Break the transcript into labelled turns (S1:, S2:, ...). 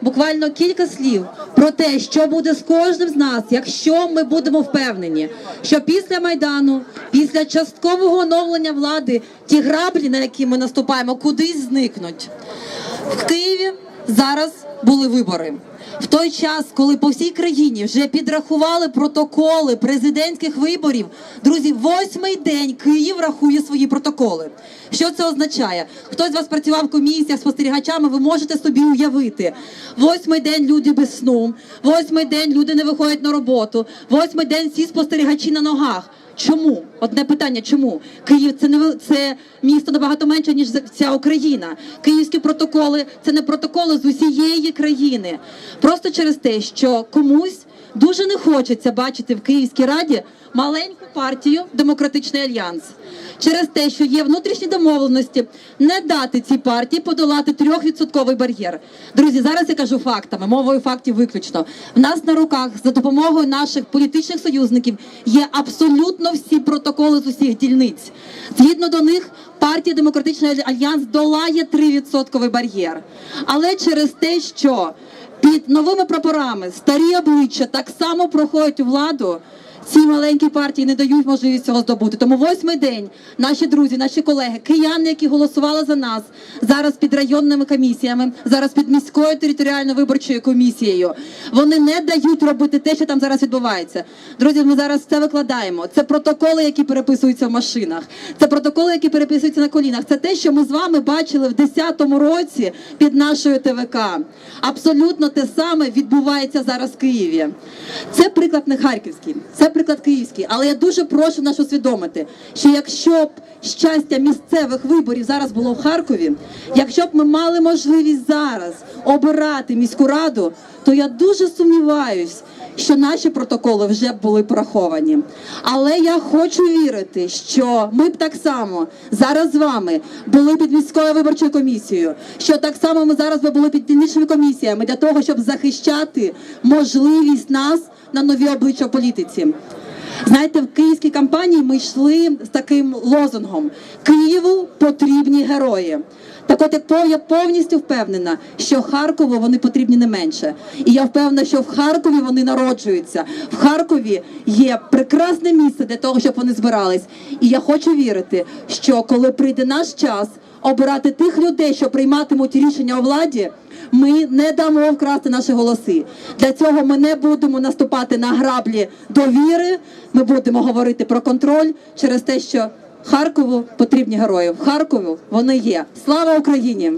S1: Буквально кілька слів про те, що буде з кожним з нас, якщо ми будемо впевнені, що після майдану, після часткового оновлення влади, ті граблі, на які ми наступаємо, кудись зникнуть. В Києві зараз були вибори. В той час, коли по всій країні вже підрахували протоколи президентських виборів, друзі, восьмий день Київ рахує свої протоколи. Що це означає? Хтось з вас працював в комісіях спостерігачами, ви можете собі уявити. Восьмий день люди без сну, восьмий день люди не виходять на роботу, восьмий день всі спостерігачі на ногах. Чому? Одне питання, чому? Київ це не це місто набагато менше, ніж вся Україна. Київські протоколи це не протоколи з усієї країни. Просто через те, що комусь дуже не хочеться бачити в Київській раді маленьку партію Демократичний альянс. Через те, що є внутрішні домовленості, не дати цій партії подолати трьохвідсотковий бар'єр. Друзі, зараз я кажу фактами, мовою фактів виключно. В нас на руках за допомогою наших політичних союзників є абсолютно всі протоколи з усіх дільниць. Згідно до них, партія Демократичний альянс долає 3% бар'єр. Але через те, що під новими прапорами старі обличчя так само проходять у владу. Ці маленькі партії не дають можливість цього здобути. Тому восьмий день наші друзі, наші колеги, кияни, які голосували за нас зараз під районними комісіями, зараз під міською територіальною виборчою комісією. Вони не дають робити те, що там зараз відбувається. Друзі, ми зараз це викладаємо. Це протоколи, які переписуються в машинах. Це протоколи, які переписуються на колінах. Це те, що ми з вами бачили в 10-му році під нашою ТВК. Абсолютно те саме відбувається зараз в Києві. Це приклад не харківський, це приклад київський. Але я дуже прошу нас усвідомити, що якщо б щастя місцевих виборів зараз було в Харкові, якщо б ми мали можливість зараз обирати міську раду, то я дуже сумніваюсь, що наші протоколи вже були пораховані. Але я хочу вірити, що ми б так само зараз з вами були під міською виборчою комісією, що так само ми зараз би були під дільничними комісіями для того, щоб захищати можливість нас на нові обличчя в політиці. Знаєте, в київській кампанії ми йшли з таким лозунгом: Києву потрібні герої. Так от я повністю впевнена, що Харкову вони потрібні не менше. І я впевнена, що в Харкові вони народжуються. В Харкові є прекрасне місце для того, щоб вони збирались. І я хочу вірити, що коли прийде наш час обирати тих людей, що прийматимуть рішення у владі, ми не дамо вкрасти наші голоси. Для цього ми не будемо наступати на граблі довіри. Ми будемо говорити про контроль через те, що Харкову потрібні герої. В Харкові вони є. Слава Україні!